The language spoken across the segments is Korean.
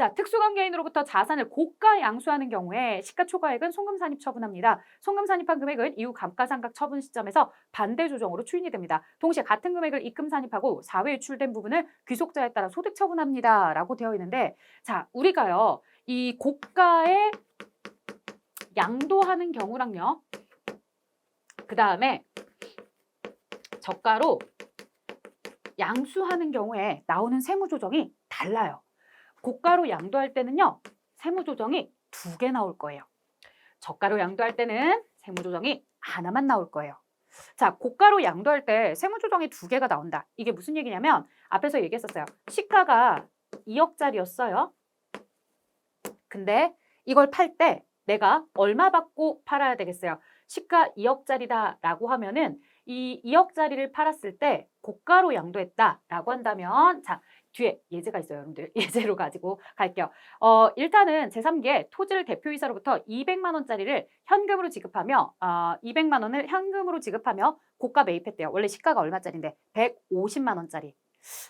자, 특수관계인으로부터 자산을 고가 양수하는 경우에 시가초과액은 송금산입 처분합니다. 송금산입한 금액은 이후 감가상각 처분 시점에서 반대 조정으로 추인이 됩니다. 동시에 같은 금액을 입금 산입하고 사회 유출된 부분을 귀속자에 따라 소득 처분합니다. 라고 되어 있는데 자, 우리가요. 이 고가에 양도하는 경우랑요. 그 다음에 저가로 양수하는 경우에 나오는 세무 조정이 달라요. 고가로 양도할 때는요. 세무 조정이 두 개 나올 거예요. 저가로 양도할 때는 세무 조정이 하나만 나올 거예요. 자, 고가로 양도할 때 세무 조정이 두 개가 나온다. 이게 무슨 얘기냐면 앞에서 얘기했었어요. 시가가 2억짜리였어요. 근데 이걸 팔 때 내가 얼마 받고 팔아야 되겠어요? 시가 2억짜리다라고 하면은 이 2억짜리를 팔았을 때 고가로 양도했다라고 한다면 자 뒤에 예제가 있어요, 여러분들. 예제로 가지고 갈게요. 어, 일단은 제3계 토지를 대표이사로부터 200만 원짜리를 현금으로 지급하며 어, 200만 원을 현금으로 지급하며 고가 매입했대요. 원래 시가가 얼마짜리인데 150만 원짜리.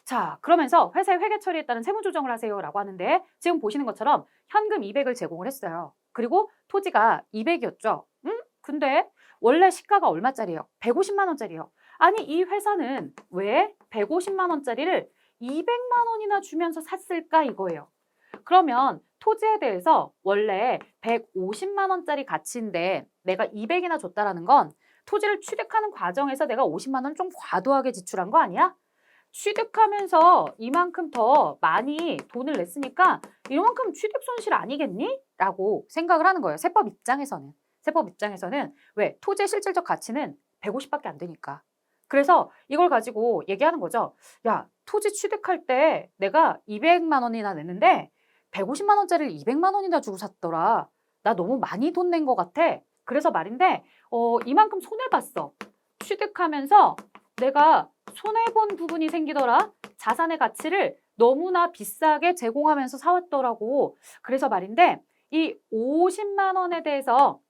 자, 그러면서 회사의 회계 처리에 따른 세무 조정을 하세요라고 하는데 지금 보시는 것처럼 현금 200을 제공을 했어요. 그리고 토지가 200이었죠. 음? 근데 원래 시가가 얼마짜리예요? 150만 원짜리예요. 아니 이 회사는 왜 150만 원짜리를 200만 원이나 주면서 샀을까 이거예요. 그러면 토지에 대해서 원래 150만 원짜리 가치인데 내가 200이나 줬다라는 건 토지를 취득하는 과정에서 내가 50만 원 좀 과도하게 지출한 거 아니야? 취득하면서 이만큼 더 많이 돈을 냈으니까 이만큼 취득 손실 아니겠니? 라고 생각을 하는 거예요. 세법 입장에서는. 세법 입장에서는 왜? 토지의 실질적 가치는 150밖에 안 되니까. 그래서 이걸 가지고 얘기하는 거죠. 야, 토지 취득할 때 내가 200만 원이나 냈는데 150만 원짜리를 200만 원이나 주고 샀더라. 나 너무 많이 돈 낸 것 같아. 그래서 말인데 어, 이만큼 손해 봤어. 취득하면서 내가 손해 본 부분이 생기더라. 자산의 가치를 너무나 비싸게 제공하면서 사왔더라고. 그래서 말인데 이 50만 원에 대해서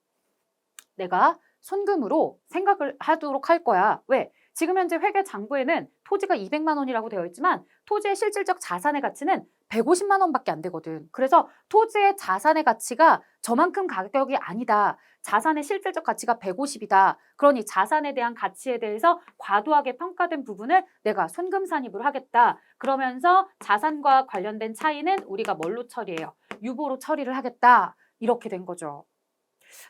내가 손금으로 생각을 하도록 할 거야. 왜? 지금 현재 회계 장부에는 토지가 200만 원이라고 되어 있지만 토지의 실질적 자산의 가치는 150만 원밖에 안 되거든. 그래서 토지의 자산의 가치가 저만큼 가격이 아니다. 자산의 실질적 가치가 150이다. 그러니 자산에 대한 가치에 대해서 과도하게 평가된 부분을 내가 손금 산입을 하겠다. 그러면서 자산과 관련된 차이는 우리가 뭘로 처리해요? 유보로 처리를 하겠다. 이렇게 된 거죠.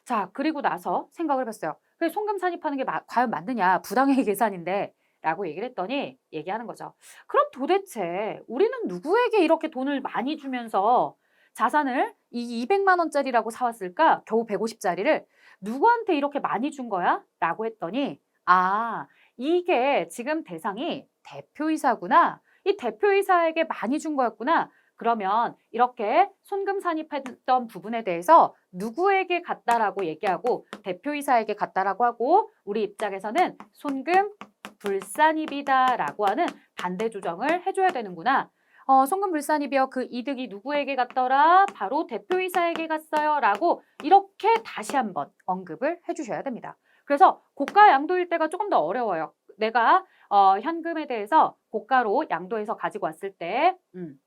자, 그리고 나서 생각을 해봤어요. 그래, 송금 산입하는 게 마- 과연 맞느냐? 부당의 계산인데. 라고 얘기를 했더니 얘기하는 거죠. 그럼 도대체 우리는 누구에게 이렇게 돈을 많이 주면서 자산을 이 200만 원짜리라고 사왔을까? 겨우 150짜리를 누구한테 이렇게 많이 준 거야? 라고 했더니 아, 이게 지금 대상이 대표이사구나. 이 대표이사에게 많이 준 거였구나. 그러면 이렇게 손금 산입했던 부분에 대해서 누구에게 갔다라고 얘기하고 대표이사에게 갔다라고 하고 우리 입장에서는 손금 불산입이다라고 하는 반대 조정을 해줘야 되는구나. 어, 송금 불산입이요. 그 이득이 누구에게 갔더라? 바로 대표이사에게 갔어요. 라고 이렇게 다시 한번 언급을 해주셔야 됩니다. 그래서 고가 양도일 때가 조금 더 어려워요. 내가 어, 현금에 대해서 고가로 양도해서 가지고 왔을 때 음.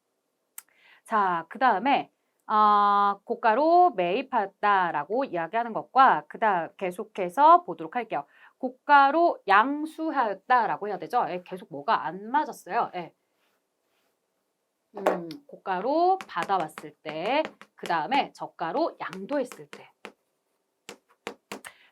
자, 그 다음에 어, 고가로 매입했다라고 이야기하는 것과 그다음 계속해서 보도록 할게요. 고가로 양수하였다라고 해야 되죠? 예, 계속 뭐가 안 맞았어요. 예. 음, 고가로 받아왔을 때, 그 다음에 저가로 양도했을 때.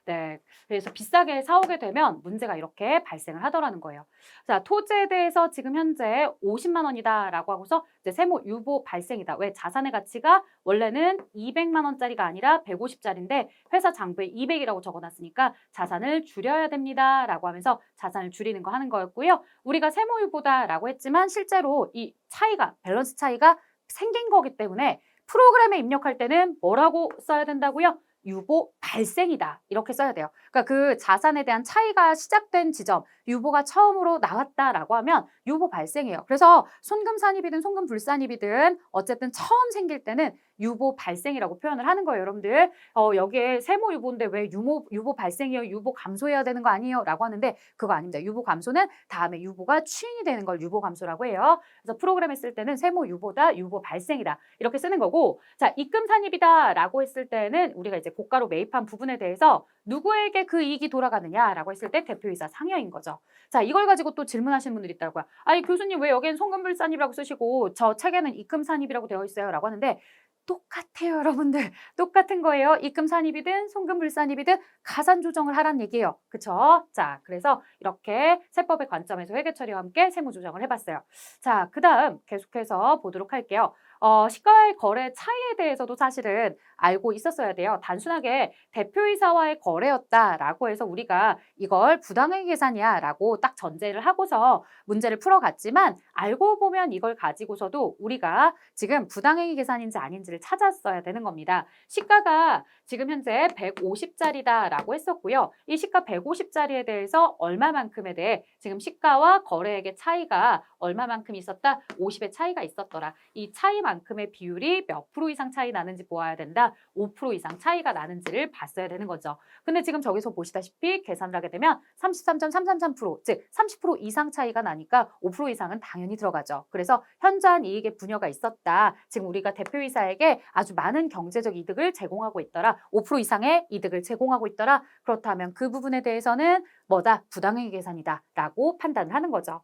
네, 그래서 비싸게 사오게 되면 문제가 이렇게 발생을 하더라는 거예요. 자, 토지에 대해서 지금 현재 50만 원이다라고 하고서 이제 세무 유보 발생이다. 왜 자산의 가치가 원래는 200만 원짜리가 아니라 150짜리인데 회사 장부에 200이라고 적어놨으니까 자산을 줄여야 됩니다라고 하면서 자산을 줄이는 거 하는 거였고요. 우리가 세무 유보다라고 했지만 실제로 이 차이가 밸런스 차이가 생긴 거기 때문에 프로그램에 입력할 때는 뭐라고 써야 된다고요? 유보 발생이다. 이렇게 써야 돼요. 그러니까 그 자산에 대한 차이가 시작된 지점, 유보가 처음으로 나왔다라고 하면 유보 발생이에요. 그래서 손금 산입이든 손금 불산입이든 어쨌든 처음 생길 때는 유보 발생이라고 표현을 하는 거예요, 여러분들. 어, 여기에 세모 유보인데 왜 유모, 유보 발생이요? 유보 감소해야 되는 거 아니에요? 라고 하는데 그거 아닙니다. 유보 감소는 다음에 유보가 추인이 되는 걸 유보 감소라고 해요. 그래서 프로그램에 쓸 때는 세모 유보다 유보 발생이다. 이렇게 쓰는 거고 자, 입금 산입이다 라고 했을 때는 우리가 이제 고가로 매입한 부분에 대해서 누구에게 그 이익이 돌아가느냐라고 했을 때 대표이사 상여인 거죠. 자, 이걸 가지고 또 질문하시는 분들이 있더라고요. 아니, 교수님 왜 여기엔 송금불산입이라고 쓰시고 저 책에는 입금산입이라고 되어 있어요? 라고 하는데 똑같아요, 여러분들. 똑같은 거예요. 입금 산입이든 송금 불산입이든 가산 조정을 하란 얘기예요. 그쵸? 자, 그래서 이렇게 세법의 관점에서 회계 처리와 함께 세무 조정을 해봤어요. 자, 그 다음 계속해서 보도록 할게요. 어, 시가의 거래 차이에 대해서도 사실은 알고 있었어야 돼요. 단순하게 대표이사와의 거래였다라고 해서 우리가 이걸 부당행 계산이야라고 딱 전제를 하고서 문제를 풀어갔지만 알고 보면 이걸 가지고서도 우리가 지금 부당행위 계산인지 아닌지를 찾았어야 되는 겁니다. 시가가 지금 현재 150짜리다라고 했었고요. 이 시가 150짜리에 대해서 얼마만큼에 대해 지금 시가와 거래액의 차이가 얼마만큼 있었다? 50의 차이가 있었더라. 이 차이만큼의 비율이 몇 프로 이상 차이 나는지 보아야 된다. 5% 이상 차이가 나는지를 봤어야 되는 거죠. 근데 지금 저기서 보시다시피 계산을 하게 되면 33.333%, 즉 30% 이상 차이가 나니까 5% 이상은 당연히 들어가죠. 그래서 현저한 이익의 분여가 있었다. 지금 우리가 대표이사에게 아주 많은 경제적 이득을 제공하고 있더라. 5% 이상의 이득을 제공하고 있더라. 그렇다면 그 부분에 대해서는 뭐다? 부당행위 계산이다. 라고 판단을 하는 거죠.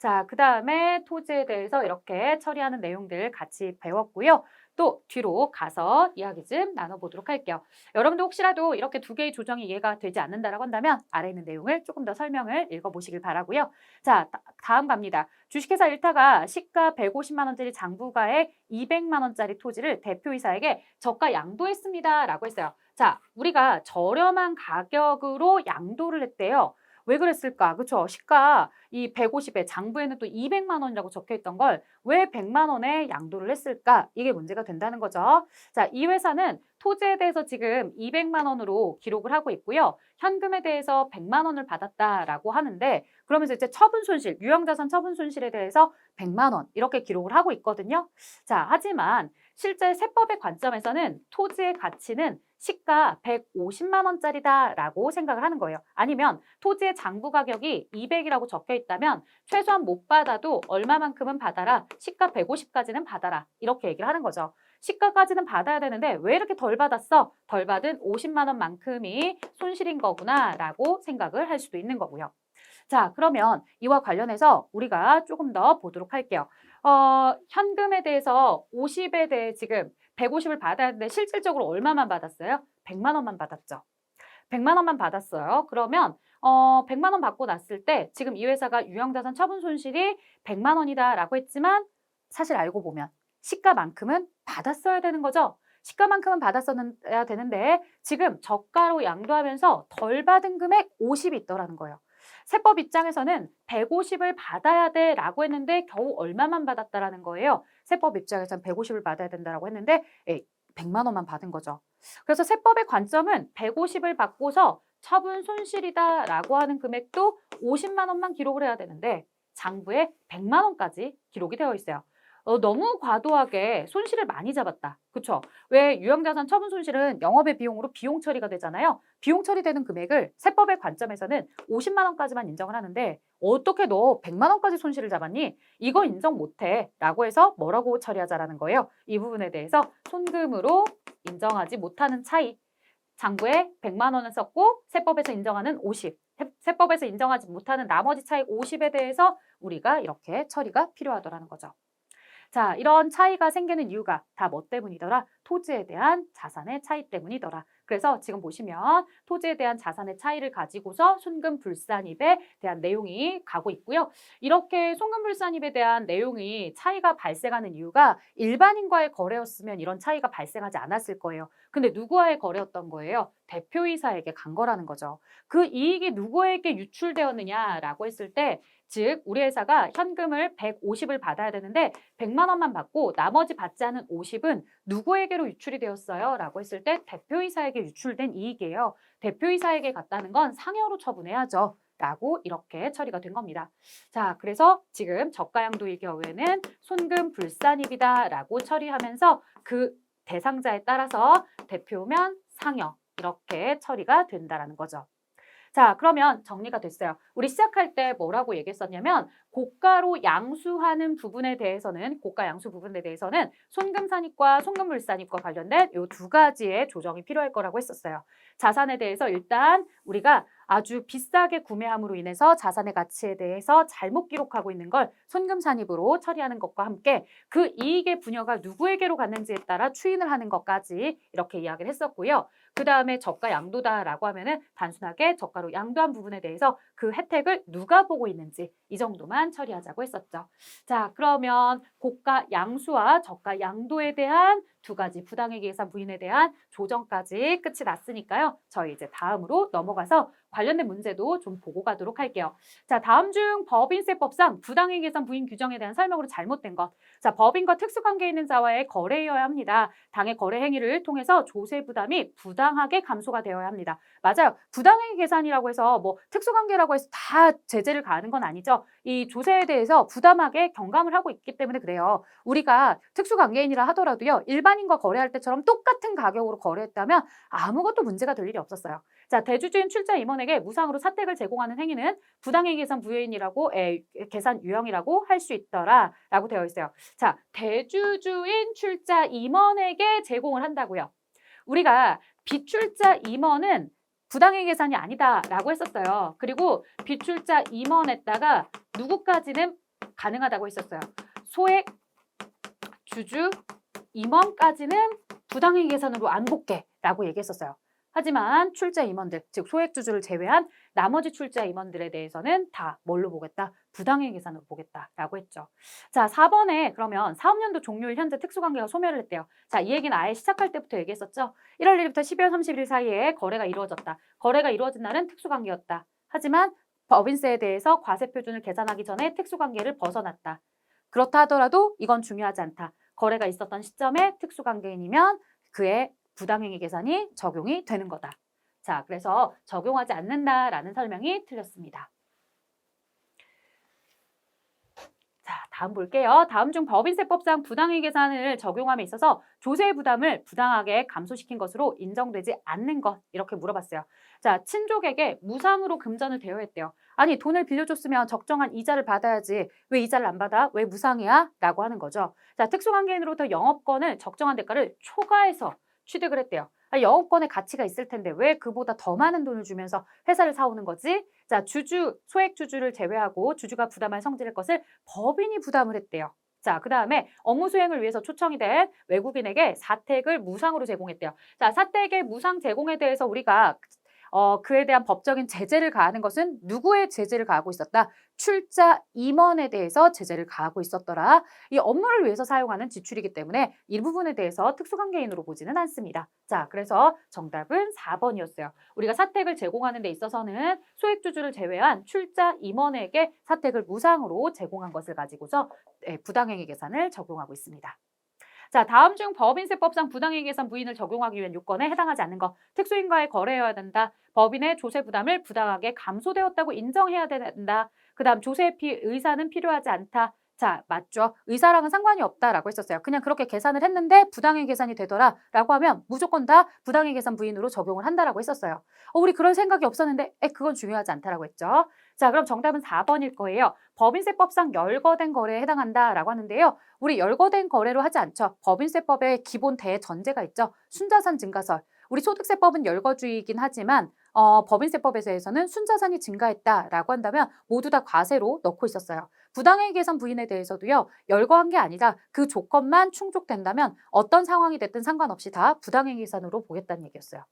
자, 그 다음에 토지에 대해서 이렇게 처리하는 내용들 같이 배웠고요. 또 뒤로 가서 이야기 좀 나눠보도록 할게요. 여러분도 혹시라도 이렇게 두 개의 조정이 이해가 되지 않는다라고 한다면 아래 있는 내용을 조금 더 설명을 읽어보시길 바라고요. 자, 다- 다음 갑니다. 주식회사 일타가 시가 150만 원짜리 장부가에 200만 원짜리 토지를 대표이사에게 저가 양도했습니다라고 했어요. 자, 우리가 저렴한 가격으로 양도를 했대요. 왜 그랬을까? 그쵸? 시가 이 150에 장부에는 또 200만 원이라고 적혀 있던 걸 왜 100만 원에 양도를 했을까? 이게 문제가 된다는 거죠. 자, 이 회사는 토지에 대해서 지금 200만 원으로 기록을 하고 있고요. 현금에 대해서 100만 원을 받았다라고 하는데 그러면서 이제 처분 손실, 유형자산 처분 손실에 대해서 100만 원 이렇게 기록을 하고 있거든요. 자, 하지만 실제 세법의 관점에서는 토지의 가치는 시가 150만 원짜리다라고 생각을 하는 거예요. 아니면 토지의 장부 가격이 200이라고 적혀 있다면 최소한 못 받아도 얼마만큼은 받아라. 시가 150까지는 받아라. 이렇게 얘기를 하는 거죠. 시가까지는 받아야 되는데 왜 이렇게 덜 받았어? 덜 받은 50만 원만큼이 손실인 거구나라고 생각을 할 수도 있는 거고요. 자, 그러면 이와 관련해서 우리가 조금 더 보도록 할게요. 어, 현금에 대해서 50에 대해 지금 150을 받아야 하는데 실질적으로 얼마만 받았어요? 100만 원만 받았죠. 100만 원만 받았어요. 그러면 어, 100만 원 받고 났을 때 지금 이 회사가 유형자산 처분 손실이 100만 원이다라고 했지만 사실 알고 보면 시가만큼은 받았어야 되는 거죠. 시가만큼은 받았어야 되는데 지금 저가로 양도하면서 덜 받은 금액 50이 있더라는 거예요. 세법 입장에서는 150을 받아야 돼 라고 했는데 겨우 얼마만 받았다라는 거예요. 세법 입장에서는 150을 받아야 된다라고 했는데 예, 100만 원만 받은 거죠. 그래서 세법의 관점은 150을 받고서 처분 손실이다 라고 하는 금액도 50만 원만 기록을 해야 되는데 장부에 100만 원까지 기록이 되어 있어요. 어, 너무 과도하게 손실을 많이 잡았다. 그렇죠? 왜 유형자산 처분 손실은 영업의 비용으로 비용 처리가 되잖아요. 비용 처리되는 금액을 세법의 관점에서는 50만 원까지만 인정을 하는데 어떻게 너 100만 원까지 손실을 잡았니? 이거 인정 못해. 라고 해서 뭐라고 처리하자라는 거예요. 이 부분에 대해서 손금으로 인정하지 못하는 차이. 장부에 100만 원을 썼고 세법에서 인정하는 50. 세- 세법에서 인정하지 못하는 나머지 차익 50에 대해서 우리가 이렇게 처리가 필요하더라는 거죠. 자, 이런 차이가 생기는 이유가 다 뭐 때문이더라? 토지에 대한 자산의 차이 때문이더라. 그래서 지금 보시면 토지에 대한 자산의 차이를 가지고서 손금 불산입에 대한 내용이 가고 있고요. 이렇게 손금 불산입에 대한 내용이 차이가 발생하는 이유가 일반인과의 거래였으면 이런 차이가 발생하지 않았을 거예요. 근데 누구와의 거래였던 거예요? 대표이사에게 간 거라는 거죠. 그 이익이 누구에게 유출되었느냐라고 했을 때 즉 우리 회사가 현금을 150을 받아야 되는데 100만 원만 받고 나머지 받지 않은 50은 누구에게로 유출이 되었어요? 라고 했을 때 대표이사에게 유출된 이익이에요. 대표이사에게 갔다는 건 상여로 처분해야죠. 라고 이렇게 처리가 된 겁니다. 자, 그래서 지금 저가양도의 경우에는 손금 불산입이다 라고 처리하면서 그 대상자에 따라서 대표면 상여 이렇게 처리가 된다라는 거죠. 자, 그러면 정리가 됐어요. 우리 시작할 때 뭐라고 얘기했었냐면 고가로 양수하는 부분에 대해서는 고가 양수 부분에 대해서는 손금산입과 손금물산입과 관련된 이 두 가지의 조정이 필요할 거라고 했었어요. 자산에 대해서 일단 우리가 아주 비싸게 구매함으로 인해서 자산의 가치에 대해서 잘못 기록하고 있는 걸 손금산입으로 처리하는 것과 함께 그 이익의 분여가 누구에게로 갔는지에 따라 추인을 하는 것까지 이렇게 이야기를 했었고요. 그 다음에 저가 양도다라고 하면은 단순하게 저가로 양도한 부분에 대해서 그 혜택을 누가 보고 있는지 이 정도만 처리하자고 했었죠. 자, 그러면 고가 양수와 저가 양도에 대한 두 가지 부당액 계산 부인에 대한 조정까지 끝이 났으니까요. 저희 이제 다음으로 넘어가서 관련된 문제도 좀 보고 가도록 할게요. 자, 다음 중 법인세법상 부당액 계산 부인 규정에 대한 설명으로 잘못된 것. 자, 법인과 특수관계 있는 자와의 거래여야 합니다. 당의 거래 행위를 통해서 조세 부담이 부당하게 감소가 되어야 합니다. 맞아요. 부당행위 계산이라고 해서 뭐 특수관계라고 해서 다 제재를 가하는 건 아니죠. 이 조세에 대해서 부담하게 경감을 하고 있기 때문에 그래요. 우리가 특수관계인이라 하더라도요. 일반 인과 거래할 때처럼 똑같은 가격으로 거래했다면 아무것도 문제가 될 일이 없었어요. 자, 대주주인 출자 임원에게 무상으로 사택을 제공하는 행위는 부당행위 계산 부여인이라고 에, 계산 유형이라고 할 수 있더라라고 되어 있어요. 자, 대주주인 출자 임원에게 제공을 한다고요. 우리가 비출자 임원은 부당행 계산이 아니다라고 했었어요. 그리고 비출자 임원에다가 누구까지는 가능하다고 했었어요. 소액 주주 임원까지는 부당행 계산으로 안 볼게라고 얘기했었어요. 하지만 출자 임원들, 즉 소액 주주를 제외한 나머지 출자 임원들에 대해서는 다 뭘로 보겠다? 부당행 계산으로 보겠다라고 했죠. 자, 4번에 그러면 사업연도 종료일 현재 특수관계가 소멸을 했대요. 자, 이 얘기는 아예 시작할 때부터 얘기했었죠. 1월 1일부터 12월 31일 사이에 거래가 이루어졌다. 거래가 이루어진 날은 특수관계였다. 하지만 법인세에 대해서 과세 표준을 계산하기 전에 특수관계를 벗어났다. 그렇다 하더라도 이건 중요하지 않다. 거래가 있었던 시점에 특수관계인이면 그의 부당행위 계산이 적용이 되는 거다. 자, 그래서 적용하지 않는다라는 설명이 틀렸습니다. 자, 다음 볼게요. 다음 중 법인세법상 부당행위 계산을 적용함에 있어서 조세 부담을 부당하게 감소시킨 것으로 인정되지 않는 것 이렇게 물어봤어요. 자, 친족에게 무상으로 금전을 대여했대요. 아니 돈을 빌려줬으면 적정한 이자를 받아야지 왜 이자를 안 받아? 왜 무상이야? 라고 하는 거죠. 자, 특수관계인으로부터 영업권을 적정한 대가를 초과해서 취득을 했대요. 아, 영업권의 가치가 있을 텐데 왜 그보다 더 많은 돈을 주면서 회사를 사오는 거지? 자, 주주, 소액 주주를 제외하고 주주가 부담할 성질의 것을 법인이 부담을 했대요. 자, 그 다음에 업무 수행을 위해서 초청이 된 외국인에게 사택을 무상으로 제공했대요. 자, 사택의 무상 제공에 대해서 우리가 어, 그에 대한 법적인 제재를 가하는 것은 누구의 제재를 가하고 있었다? 출자 임원에 대해서 제재를 가하고 있었더라. 이 업무를 위해서 사용하는 지출이기 때문에 이 부분에 대해서 특수관계인으로 보지는 않습니다. 자, 그래서 정답은 4번이었어요. 우리가 사택을 제공하는 데 있어서는 소액주주를 제외한 출자 임원에게 사택을 무상으로 제공한 것을 가지고서 예, 부당행위 계산을 적용하고 있습니다. 자, 다음 중 법인세법상 부당행위 계산 부인을 적용하기 위한 요건에 해당하지 않는 것. 특수인과의 거래여야 된다. 법인의 조세 부담을 부당하게 감소되었다고 인정해야 된다. 그 다음 조세 피 의사는 필요하지 않다. 자, 맞죠. 의사랑은 상관이 없다라고 했었어요. 그냥 그렇게 계산을 했는데 부당행 계산이 되더라라고 하면 무조건 다 부당행 계산 부인으로 적용을 한다라고 했었어요. 어, 우리 그런 생각이 없었는데 에, 그건 중요하지 않다라고 했죠. 자, 그럼 정답은 4번일 거예요. 법인세법상 열거된 거래에 해당한다라고 하는데요. 우리 열거된 거래로 하지 않죠. 법인세법의 기본 대전제가 있죠. 순자산 증가설. 우리 소득세법은 열거주의이긴 하지만 어, 법인세법에서는 순자산이 증가했다라고 한다면 모두 다 과세로 넣고 있었어요. 부당행위 계산 부인에 대해서도요. 열거한 게 아니라 그 조건만 충족된다면 어떤 상황이 됐든 상관없이 다 부당행위 계산으로 보겠다는 얘기였어요.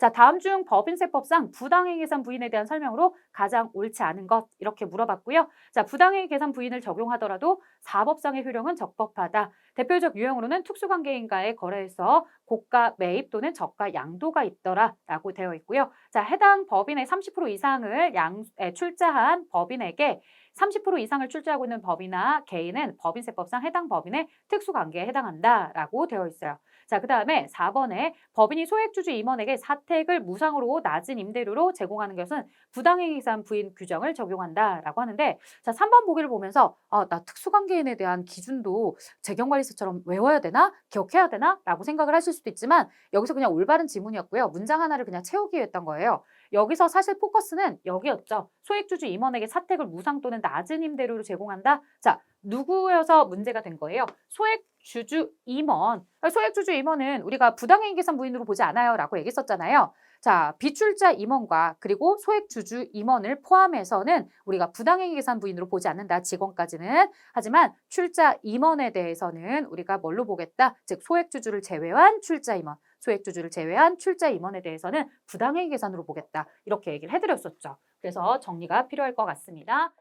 자, 다음 중 법인세법상 부당행위 계산 부인에 대한 설명으로 가장 옳지 않은 것 이렇게 물어봤고요. 자, 부당행위 계산 부인을 적용하더라도 사법상의 효력은 적법하다. 대표적 유형으로는 특수관계인과의 거래에서 고가 매입 또는 저가 양도가 있더라라고 되어 있고요. 자, 해당 법인의 30% 이상을 양, 에, 출자한 법인에게 30% 이상을 출자하고 있는 법이나 개인은 법인세법상 해당 법인의 특수관계에 해당한다라고 되어 있어요. 자, 그 다음에 4번에 법인이 소액주주 임원에게 사택을 무상으로 낮은 임대료로 제공하는 것은 부당행위상 부인 규정을 적용한다라고 하는데 자, 3번 보기를 보면서 아, 나 특수관계인에 대한 기준도 재경관리서처럼 외워야 되나? 기억해야 되나? 라고 생각을 하실 수도 있지만 여기서 그냥 올바른 지문이었고요. 문장 하나를 그냥 채우기 위했던 거예요. 여기서 사실 포커스는 여기였죠. 소액주주 임원에게 사택을 무상 또는 낮은 임대료로 제공한다. 자, 누구여서 문제가 된 거예요? 소액주주 임원. 소액주주 임원은 우리가 부당행위 계산 부인으로 보지 않아요. 라고 얘기했었잖아요. 자, 비출자 임원과 그리고 소액주주 임원을 포함해서는 우리가 부당행위 계산 부인으로 보지 않는다. 직원까지는. 하지만 출자 임원에 대해서는 우리가 뭘로 보겠다? 즉 소액주주를 제외한 출자 임원, 소액주주를 제외한 출자 임원에 대해서는 부당행위 계산으로 보겠다. 이렇게 얘기를 해드렸었죠. 그래서 정리가 필요할 것 같습니다.